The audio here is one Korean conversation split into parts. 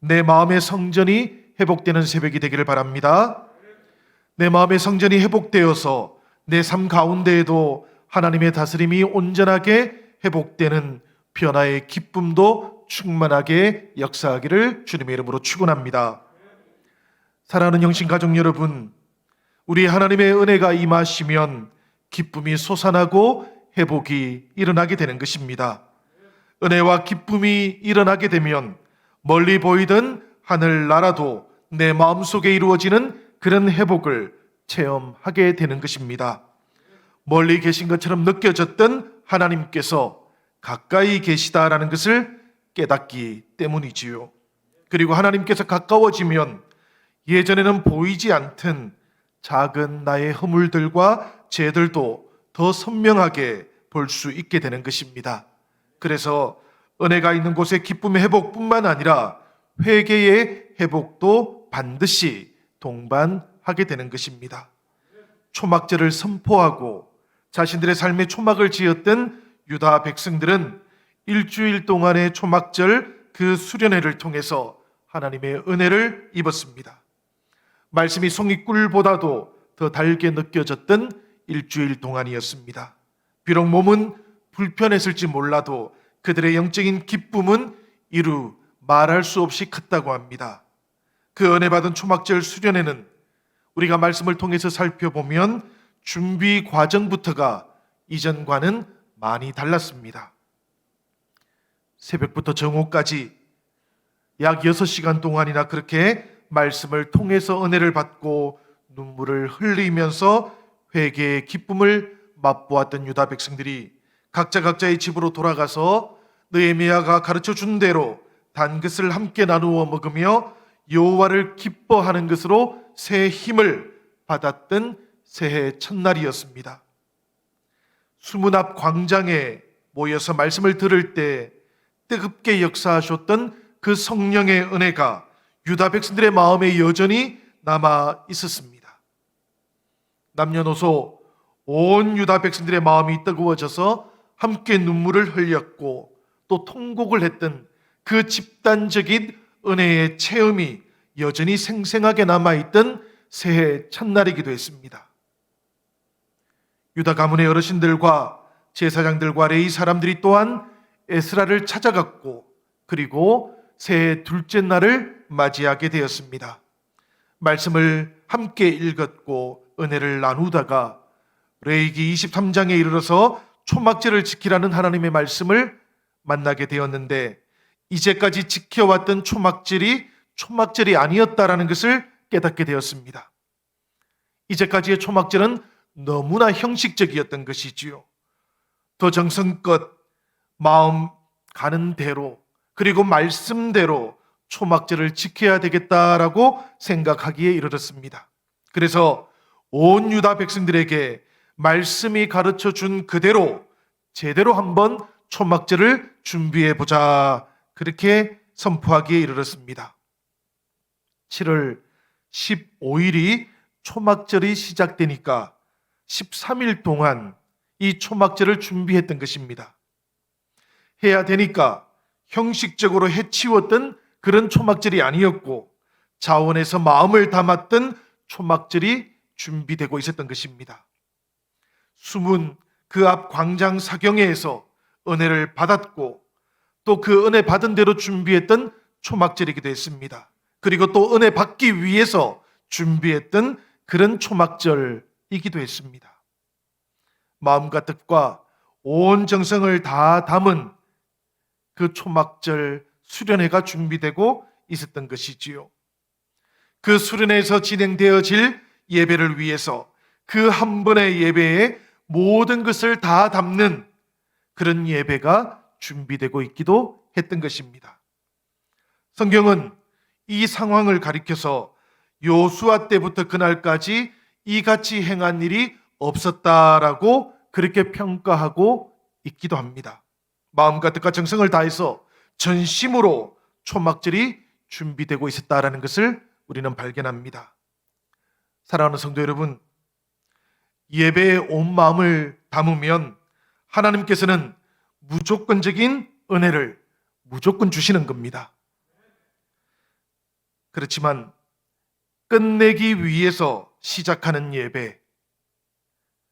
내 마음의 성전이 회복되는 새벽이 되기를 바랍니다. 내 마음의 성전이 회복되어서 내 삶 가운데에도 하나님의 다스림이 온전하게 회복되는 변화의 기쁨도 충만하게 역사하기를 주님의 이름으로 축원합니다. 사랑하는 영신 가족 여러분, 우리 하나님의 은혜가 임하시면 기쁨이 솟아나고 회복이 일어나게 되는 것입니다. 은혜와 기쁨이 일어나게 되면 멀리 보이던 하늘 나라도 내 마음속에 이루어지는 그런 회복을 체험하게 되는 것입니다. 멀리 계신 것처럼 느껴졌던 하나님께서 가까이 계시다라는 것을 깨닫기 때문이지요. 그리고 하나님께서 가까워지면 예전에는 보이지 않던 작은 나의 허물들과 죄들도 더 선명하게 볼 수 있게 되는 것입니다. 그래서 은혜가 있는 곳에 기쁨의 회복뿐만 아니라 회개의 회복도 반드시 동반하게 되는 것입니다. 초막절을 선포하고 자신들의 삶에 초막을 지었던 유다 백성들은 일주일 동안의 초막절 그 수련회를 통해서 하나님의 은혜를 입었습니다. 말씀이 송이꿀보다도 더 달게 느껴졌던 일주일 동안이었습니다. 비록 몸은 불편했을지 몰라도 그들의 영적인 기쁨은 이루 말할 수 없이 컸다고 합니다. 그 은혜 받은 초막절 수련회는 우리가 말씀을 통해서 살펴보면 준비 과정부터가 이전과는 많이 달랐습니다. 새벽부터 정오까지 약 6시간 동안이나 그렇게 말씀을 통해서 은혜를 받고 눈물을 흘리면서 회개의 기쁨을 맛보았던 유다 백성들이 각자 각자의 집으로 돌아가서 느헤미야가 가르쳐 준 대로 단 것을 함께 나누어 먹으며 여호와를 기뻐하는 것으로 새 힘을 받았던 새해 첫날이었습니다. 수문 앞 광장에 모여서 말씀을 들을 때 뜨겁게 역사하셨던 그 성령의 은혜가 유다 백성들의 마음에 여전히 남아 있었습니다. 남녀노소 온 유다 백성들의 마음이 뜨거워져서 함께 눈물을 흘렸고 또 통곡을 했던 그 집단적인 은혜의 체험이 여전히 생생하게 남아있던 새해 첫날이기도 했습니다. 유다 가문의 어르신들과 제사장들과 레이 사람들이 또한 에스라를 찾아갔고 그리고 새해 둘째 날을 맞이하게 되었습니다. 말씀을 함께 읽었고 은혜를 나누다가 레이기 23장에 이르러서 초막절을 지키라는 하나님의 말씀을 만나게 되었는데 이제까지 지켜왔던 초막절이 초막절이 아니었다라는 것을 깨닫게 되었습니다. 이제까지의 초막절은 너무나 형식적이었던 것이지요. 더 정성껏 마음 가는 대로 그리고 말씀대로 초막절을 지켜야 되겠다라고 생각하기에 이르렀습니다. 그래서 온 유다 백성들에게 말씀이 가르쳐 준 그대로 제대로 한번 초막절을 준비해 보자. 그렇게 선포하기에 이르렀습니다. 7월 15일이 초막절이 시작되니까 13일 동안 이 초막절을 준비했던 것입니다. 해야 되니까 형식적으로 해치웠던 그런 초막절이 아니었고 자원에서 마음을 담았던 초막절이 준비되고 있었던 것입니다. 숨은 그 앞 광장 사경회에서 은혜를 받았고 또 그 은혜 받은 대로 준비했던 초막절이기도 했습니다. 그리고 또 은혜 받기 위해서 준비했던 그런 초막절이기도 했습니다. 마음과 뜻과 온 정성을 다 담은 그 초막절 수련회가 준비되고 있었던 것이지요. 그 수련회에서 진행되어질 예배를 위해서 그 한 번의 예배에 모든 것을 다 담는 그런 예배가 준비되고 있기도 했던 것입니다. 성경은 이 상황을 가리켜서 요수아 때부터 그날까지 이같이 행한 일이 없었다라고 그렇게 평가하고 있기도 합니다. 마음과 뜻과 정성을 다해서 전심으로 초막절이 준비되고 있었다라는 것을 우리는 발견합니다. 사랑하는 성도 여러분, 예배에 온 마음을 담으면 하나님께서는 무조건적인 은혜를 무조건 주시는 겁니다. 그렇지만 끝내기 위해서 시작하는 예배,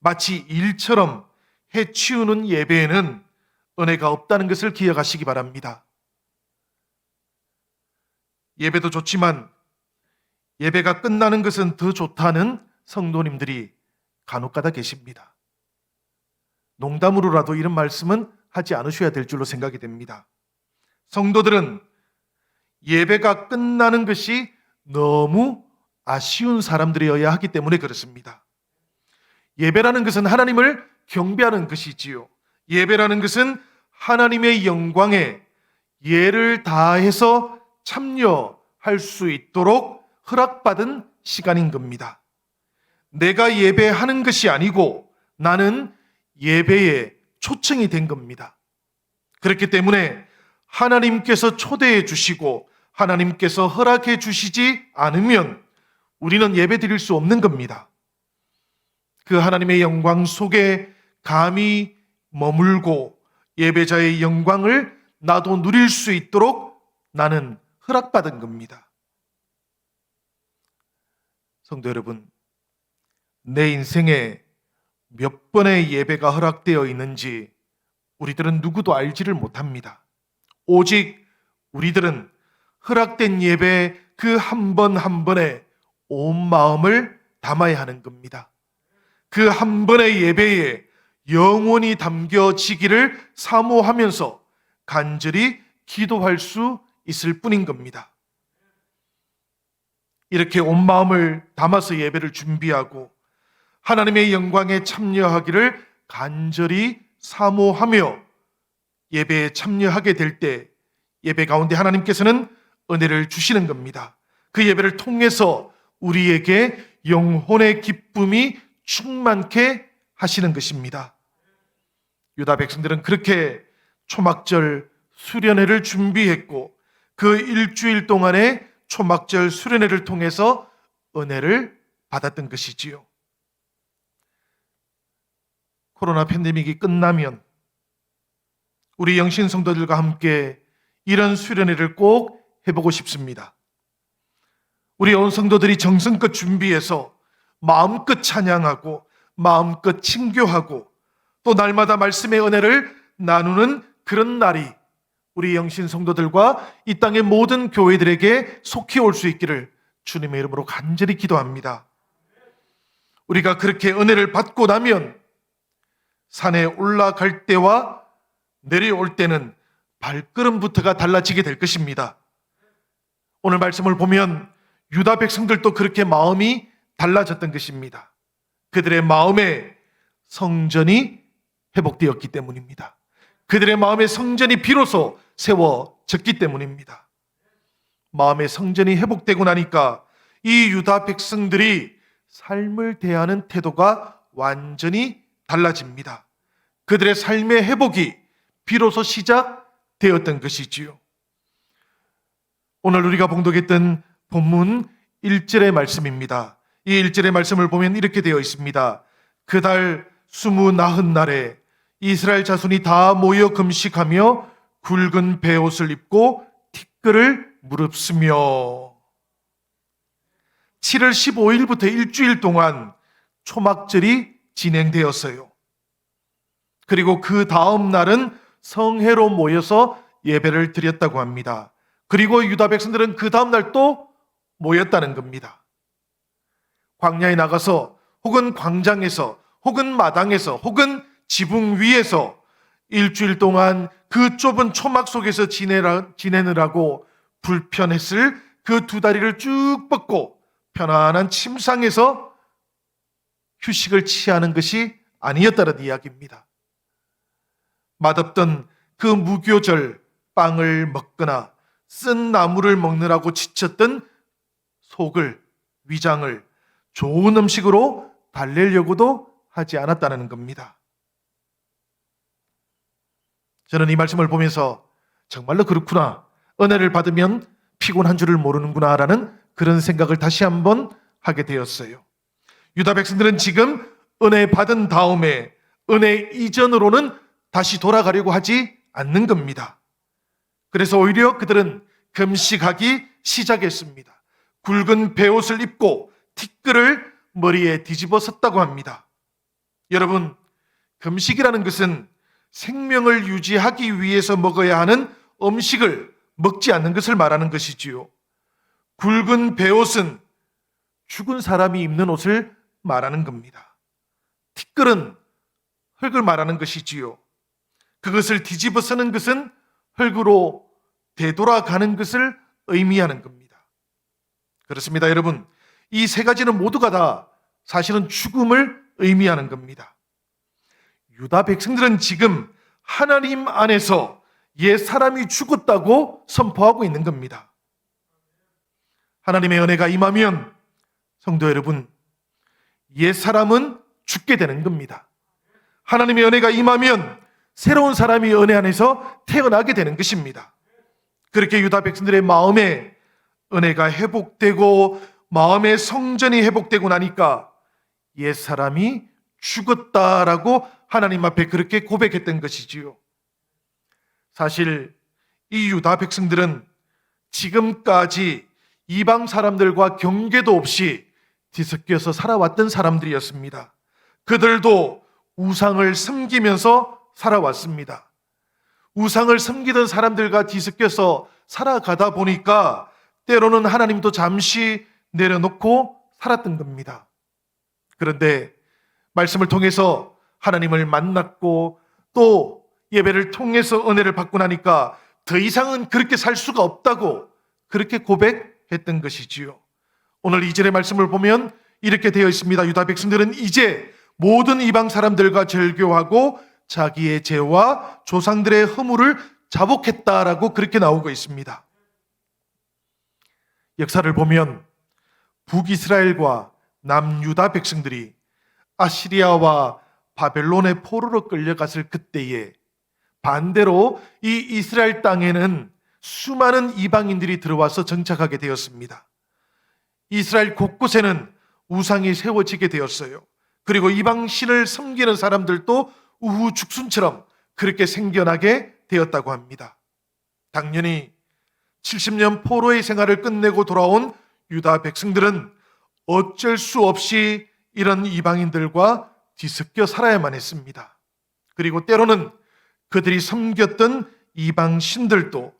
마치 일처럼 해치우는 예배에는 은혜가 없다는 것을 기억하시기 바랍니다. 예배도 좋지만 예배가 끝나는 것은 더 좋다는 성도님들이 간혹 가다 계십니다. 농담으로라도 이런 말씀은 하지 않으셔야 될 줄로 생각이 됩니다. 성도들은 예배가 끝나는 것이 너무 아쉬운 사람들이어야 하기 때문에 그렇습니다. 예배라는 것은 하나님을 경배하는 것이지요. 예배라는 것은 하나님의 영광에 예를 다해서 참여할 수 있도록 허락받은 시간인 겁니다. 내가 예배하는 것이 아니고 나는 예배에 초청이 된 겁니다. 그렇기 때문에 하나님께서 초대해 주시고 하나님께서 허락해 주시지 않으면 우리는 예배 드릴 수 없는 겁니다. 그 하나님의 영광 속에 감히 머물고 예배자의 영광을 나도 누릴 수 있도록 나는 허락받은 겁니다. 성도 여러분, 내 인생에 몇 번의 예배가 허락되어 있는지 우리들은 누구도 알지를 못합니다. 오직 우리들은 허락된 예배 그 한번한 번에 온 마음을 담아야 하는 겁니다. 그 한 번의 예배에 영원히 담겨지기를 사모하면서 간절히 기도할 수 있을 뿐인 겁니다. 이렇게 온 마음을 담아서 예배를 준비하고 하나님의 영광에 참여하기를 간절히 사모하며 예배에 참여하게 될 때 예배 가운데 하나님께서는 은혜를 주시는 겁니다. 그 예배를 통해서 우리에게 영혼의 기쁨이 충만케 하시는 것입니다. 유다 백성들은 그렇게 초막절 수련회를 준비했고 그 일주일 동안의 초막절 수련회를 통해서 은혜를 받았던 것이지요. 코로나 팬데믹이 끝나면 우리 영신 성도들과 함께 이런 수련회를 꼭 해보고 싶습니다. 우리 온 성도들이 정성껏 준비해서 마음껏 찬양하고 마음껏 친교하고 또 날마다 말씀의 은혜를 나누는 그런 날이 우리 영신 성도들과 이 땅의 모든 교회들에게 속히 올 수 있기를 주님의 이름으로 간절히 기도합니다. 우리가 그렇게 은혜를 받고 나면 산에 올라갈 때와 내려올 때는 발걸음부터가 달라지게 될 것입니다. 오늘 말씀을 보면 유다 백성들도 그렇게 마음이 달라졌던 것입니다. 그들의 마음에 성전이 회복되었기 때문입니다. 그들의 마음의 성전이 비로소 세워졌기 때문입니다. 마음의 성전이 회복되고 나니까 이 유다 백성들이 삶을 대하는 태도가 완전히 달라집니다. 그들의 삶의 회복이 비로소 시작되었던 것이지요. 오늘 우리가 봉독했던 본문 1절의 말씀입니다. 이 1절의 말씀을 보면 이렇게 되어 있습니다. 그달 스무 나흔 날에 이스라엘 자손이 다 모여 금식하며 굵은 베옷을 입고 티끌을 무릅쓰며 7월 15일부터 일주일 동안 초막절이 진행되었어요. 그리고 그 다음 날은 성회로 모여서 예배를 드렸다고 합니다. 그리고 유다 백성들은 그 다음 날 또 모였다는 겁니다. 광야에 나가서 혹은 광장에서 혹은 마당에서 혹은 지붕 위에서 일주일 동안 그 좁은 초막 속에서 지내라, 지내느라고 불편했을 그 두 다리를 쭉 뻗고 편안한 침상에서 휴식을 취하는 것이 아니었다는 이야기입니다. 맛없던 그 무교절 빵을 먹거나 쓴 나무를 먹느라고 지쳤던 속을, 위장을 좋은 음식으로 달래려고도 하지 않았다는 겁니다. 저는 이 말씀을 보면서 정말로 그렇구나. 은혜를 받으면 피곤한 줄을 모르는구나 라는 그런 생각을 다시 한번 하게 되었어요. 유다 백성들은 지금 은혜 받은 다음에 은혜 이전으로는 다시 돌아가려고 하지 않는 겁니다. 그래서 오히려 그들은 금식하기 시작했습니다. 굵은 베옷을 입고 티끌을 머리에 뒤집어 썼다고 합니다. 여러분, 금식이라는 것은 생명을 유지하기 위해서 먹어야 하는 음식을 먹지 않는 것을 말하는 것이지요. 굵은 베옷은 죽은 사람이 입는 옷을 말하는 겁니다. 티끌은 흙을 말하는 것이지요. 그것을 뒤집어 쓰는 것은 흙으로 되돌아가는 것을 의미하는 겁니다. 그렇습니다, 여러분. 이 세 가지는 모두가 다 사실은 죽음을 의미하는 겁니다. 유다 백성들은 지금 하나님 안에서 옛 사람이 죽었다고 선포하고 있는 겁니다. 하나님의 은혜가 임하면 성도 여러분, 옛 사람은 죽게 되는 겁니다. 하나님의 은혜가 임하면 새로운 사람이 은혜 안에서 태어나게 되는 것입니다. 그렇게 유다 백성들의 마음에 은혜가 회복되고 마음의 성전이 회복되고 나니까 옛 사람이 죽었다라고 하나님 앞에 그렇게 고백했던 것이지요. 사실 이 유다 백성들은 지금까지 이방 사람들과 경계도 없이 뒤섞여서 살아왔던 사람들이었습니다. 그들도 우상을 섬기면서 살아왔습니다. 우상을 섬기던 사람들과 뒤섞여서 살아가다 보니까 때로는 하나님도 잠시 내려놓고 살았던 겁니다. 그런데 말씀을 통해서 하나님을 만났고 또 예배를 통해서 은혜를 받고 나니까 더 이상은 그렇게 살 수가 없다고 그렇게 고백했던 것이지요. 오늘 이절의 말씀을 보면 이렇게 되어 있습니다. 유다 백성들은 이제 모든 이방 사람들과 절교하고 자기의 죄와 조상들의 허물을 자복했다라고 그렇게 나오고 있습니다. 역사를 보면 북이스라엘과 남유다 백성들이 아시리아와 바벨론의 포로로 끌려갔을 그때에 반대로 이 이스라엘 땅에는 수많은 이방인들이 들어와서 정착하게 되었습니다. 이스라엘 곳곳에는 우상이 세워지게 되었어요. 그리고 이방 신을 섬기는 사람들도 우후 죽순처럼 그렇게 생겨나게 되었다고 합니다. 당연히 70년 포로의 생활을 끝내고 돌아온 유다 백성들은 어쩔 수 없이 이런 이방인들과 뒤섞여 살아야만 했습니다. 그리고 때로는 그들이 섬겼던 이방 신들도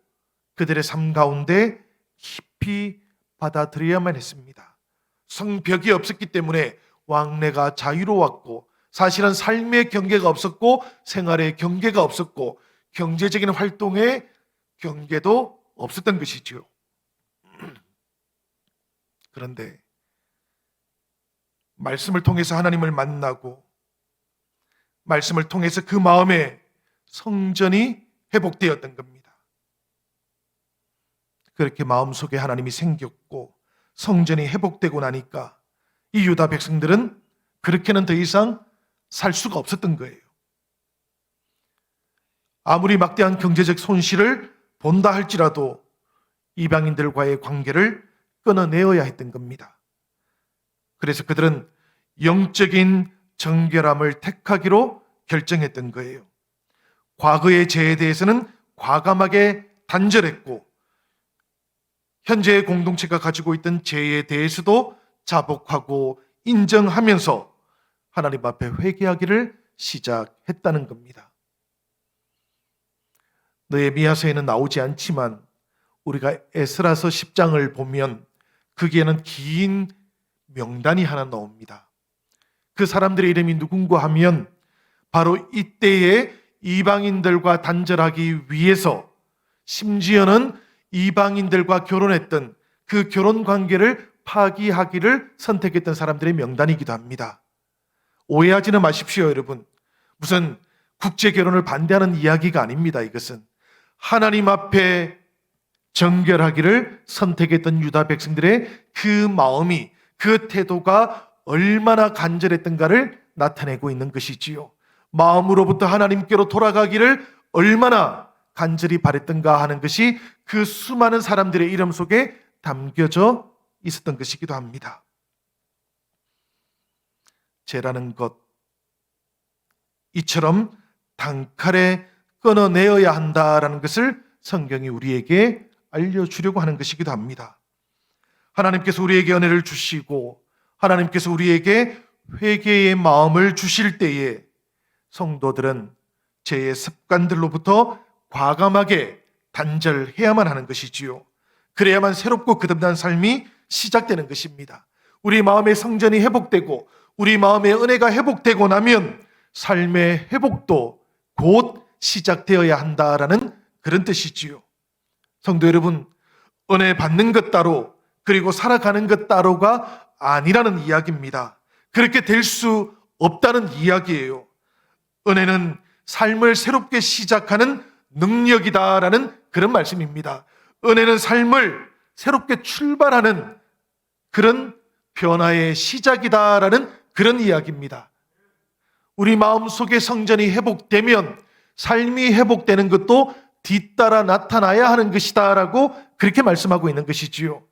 그들의 삶 가운데 깊이 받아들여야만 했습니다. 성벽이 없었기 때문에 왕래가 자유로웠고 사실은 삶의 경계가 없었고 생활의 경계가 없었고 경제적인 활동의 경계도 없었던 것이지요. 그런데 말씀을 통해서 하나님을 만나고 말씀을 통해서 그 마음에 성전이 회복되었던 겁니다. 그렇게 마음속에 하나님이 생겼고 성전이 회복되고 나니까 이 유다 백성들은 그렇게는 더 이상 살 수가 없었던 거예요. 아무리 막대한 경제적 손실을 본다 할지라도 이방인들과의 관계를 끊어내어야 했던 겁니다. 그래서 그들은 영적인 정결함을 택하기로 결정했던 거예요. 과거의 죄에 대해서는 과감하게 단절했고 현재의 공동체가 가지고 있던 죄에 대해서도 자복하고 인정하면서 하나님 앞에 회개하기를 시작했다는 겁니다. 너의 미야서에는 나오지 않지만 우리가 에스라서 10장을 보면 거기에는 긴 명단이 하나 나옵니다. 그 사람들의 이름이 누군가 하면 바로 이때에 이방인들과 단절하기 위해서 심지어는 이방인들과 결혼했던 그 결혼 관계를 파기하기를 선택했던 사람들의 명단이기도 합니다. 오해하지는 마십시오, 여러분. 무슨 국제 결혼을 반대하는 이야기가 아닙니다, 이것은. 하나님 앞에 정결하기를 선택했던 유다 백성들의 그 마음이, 그 태도가 얼마나 간절했던가를 나타내고 있는 것이지요. 마음으로부터 하나님께로 돌아가기를 얼마나 간절히 바랬던가 하는 것이 그 수많은 사람들의 이름 속에 담겨져 있었던 것이기도 합니다. 죄라는 것, 이처럼 단칼에 끊어내어야 한다라는 것을 성경이 우리에게 알려주려고 하는 것이기도 합니다. 하나님께서 우리에게 은혜를 주시고 하나님께서 우리에게 회개의 마음을 주실 때에 성도들은 죄의 습관들로부터 과감하게 단절해야만 하는 것이지요. 그래야만 새롭고 거듭난 삶이 시작되는 것입니다. 우리 마음의 성전이 회복되고 우리 마음의 은혜가 회복되고 나면 삶의 회복도 곧 시작되어야 한다라는 그런 뜻이지요. 성도 여러분, 은혜 받는 것 따로 그리고 살아가는 것 따로가 아니라는 이야기입니다. 그렇게 될 수 없다는 이야기예요. 은혜는 삶을 새롭게 시작하는 능력이다라는 그런 말씀입니다. 은혜는 삶을 새롭게 출발하는 그런 변화의 시작이다라는 그런 이야기입니다. 우리 마음 속의 성전이 회복되면 삶이 회복되는 것도 뒤따라 나타나야 하는 것이다라고 그렇게 말씀하고 있는 것이지요.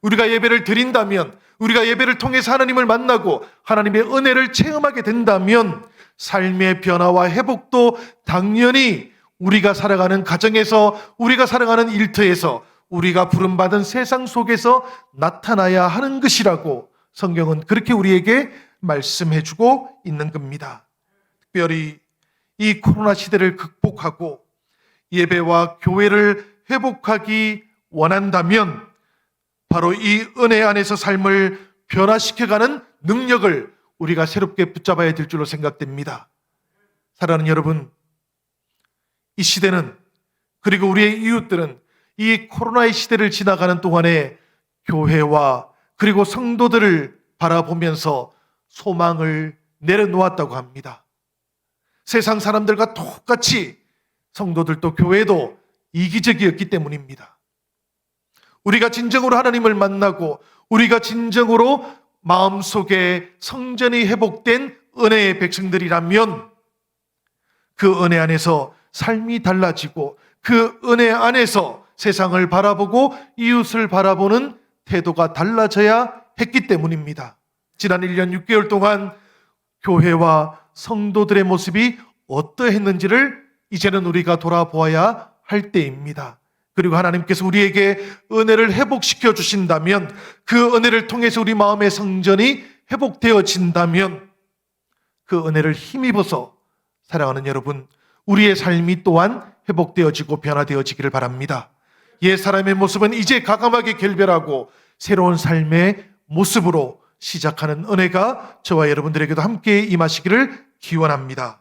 우리가 예배를 드린다면, 우리가 예배를 통해서 하나님을 만나고 하나님의 은혜를 체험하게 된다면 삶의 변화와 회복도 당연히 우리가 살아가는 가정에서, 우리가 살아가는 일터에서, 우리가 부름받은 세상 속에서 나타나야 하는 것이라고 성경은 그렇게 우리에게 말씀해 주고 있는 겁니다. 특별히 이 코로나 시대를 극복하고 예배와 교회를 회복하기 원한다면 바로 이 은혜 안에서 삶을 변화시켜가는 능력을 우리가 새롭게 붙잡아야 될 줄로 생각됩니다. 사랑하는 여러분, 이 시대는 그리고 우리의 이웃들은 이 코로나의 시대를 지나가는 동안에 교회와 그리고 성도들을 바라보면서 소망을 내려놓았다고 합니다. 세상 사람들과 똑같이 성도들도 교회도 이기적이었기 때문입니다. 우리가 진정으로 하나님을 만나고 우리가 진정으로 마음속에 성전이 회복된 은혜의 백성들이라면 그 은혜 안에서 삶이 달라지고 그 은혜 안에서 세상을 바라보고 이웃을 바라보는 태도가 달라져야 했기 때문입니다. 지난 1년 6개월 동안 교회와 성도들의 모습이 어떠했는지를 이제는 우리가 돌아보아야 할 때입니다. 그리고 하나님께서 우리에게 은혜를 회복시켜 주신다면 그 은혜를 통해서 우리 마음의 성전이 회복되어진다면 그 은혜를 힘입어서 사랑하는 여러분, 우리의 삶이 또한 회복되어지고 변화되어지기를 바랍니다. 옛 사람의 모습은 이제 가감하게 결별하고 새로운 삶의 모습으로 시작하는 은혜가 저와 여러분들에게도 함께 임하시기를 기원합니다.